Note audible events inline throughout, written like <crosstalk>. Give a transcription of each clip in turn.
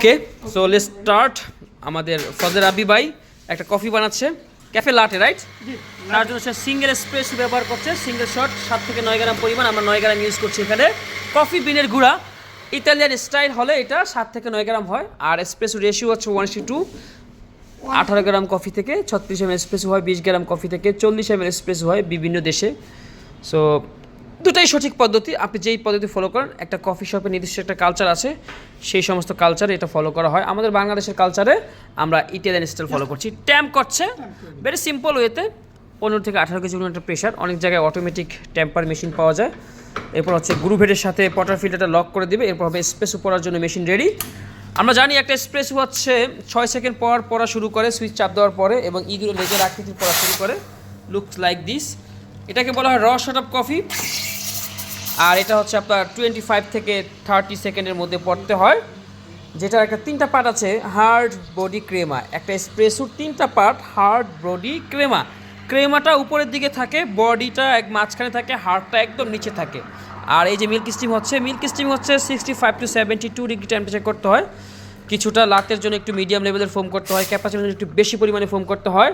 Okay so let start আমাদের ফজর আবি ভাই একটা কফি বানাচ্ছে। ক্যাফে লাটে রাইট তার জন্য সে সিঙ্গেল স্প্রেস ব্যবহার করছে। সিঙ্গেল শট সাত থেকে নয় গ্রাম পরিমাণ আমরা নয় গ্রাম ইউজ করছি এখানে। কফি বিনের গুঁড়া। ইতালিয়ান স্টাইল হলে এটা সাত থেকে নয় গ্রাম হয়। আর এসপ্রেস রেশিও হচ্ছে ওয়ান সি টু আঠারো গ্রাম কফি থেকে ছত্রিশ এম এসপ্রেসো হয় বিশ গ্রাম কফি থেকে চল্লিশ এম এসপ্রেসো হয় বিভিন্ন দেশে। সো দুটাই সঠিক পদ্ধতি। আপনি যেই পদ্ধতি ফলো করেন, একটা কফি শপে নির্দিষ্ট একটা কালচার আছে, সেই সমস্ত কালচারে এটা ফলো করা হয়। আমাদের বাংলাদেশের কালচারে আমরা ইটালিয়ান স্টাইল ফলো করছি। ট্যাম্প করছে ভেরি সিম্পল ওয়েতে পনেরো থেকে আঠারো কেজি একটা প্রেশার অনেক জায়গায় অটোমেটিক ট্যাম্পার মেশিন পাওয়া যায়। এরপর হচ্ছে গ্রুভেডের সাথে পটার ফিল্টারটা লক করে দিবে, এরপর হবে স্পেসও পড়ার জন্য মেশিন রেডি আমরা জানি একটা স্প্রেস হচ্ছে ছয় সেকেন্ড পর পড়া শুরু করে সুইচ চাপ দেওয়ার পরে এবং ইগুলো লেজের আকৃতির পড়া শুরু করে। লুকস লাইক দিস এটাকে বলা হয় র শট অফ কফি আর এটা হচ্ছে আপনার টোয়েন্টি ফাইভ থেকে থার্টি সেকেন্ডের মধ্যে পড়তে হয়। যেটা একটা তিনটা পার্ট আছে হার্ড বডি ক্রেমা একটা স্প্রেসুর তিনটা পার্ট হার্ড বডি ক্রেমা ক্রেমাটা উপরের দিকে থাকে বডিটা এক মাঝখানে থাকে হার্ডটা একদম নিচে থাকে। আর এই যে মিল্ক স্টিম হচ্ছে মিল্ক স্টিম হচ্ছে sixty five to seventy two degree temperature করতে হয়। কিছুটা লাতের জন্য একটু মিডিয়াম লেভেলের ফোম করতে হয় ক্যাপাসিটির জন্য একটু বেশি পরিমাণে ফোম করতে হয়।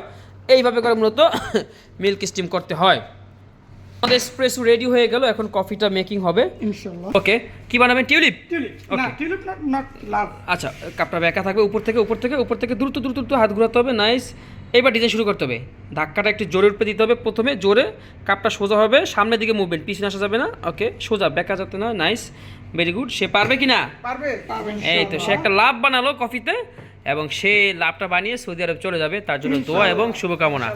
এইভাবে করে মূলত <coughs> মিল্ক স্টিম করতে হয়। আমাদের এসপ্রেসো রেডি হয়ে গেল এখন কফিটা মেকিং হবে। ইনশাল্লাহ। ওকে কি বানাবেন? টিউলিপ? টিউলিপ। না টিউলিপ না নট লাভ আচ্ছা কাপটা বেঁকা থাকবে উপর থেকে উপর থেকে উপর থেকে দ্রুত দ্রুত দ্রুত হাত ঘোরাতে হবে নাইস এবার ডিজাইন শুরু করতে হবে। ধাক্কাটা একটু জোরে উপরে দিতে হবে প্রথমে জোরে। কাপটা সোজা হবে সামনের দিকে মুভমেন্ট পিছনে আসা যাবে না। ওকে সোজা বেঁকা যাতে না নাইস ভেরি গুড সে পারবে কি না পারবে এই তো সে একটা লাভ বানালো কফিতে এবং সে লাভটা বানিয়ে সৌদি আরব চলে যাবে তার জন্য দোয়া এবং শুভকামনা।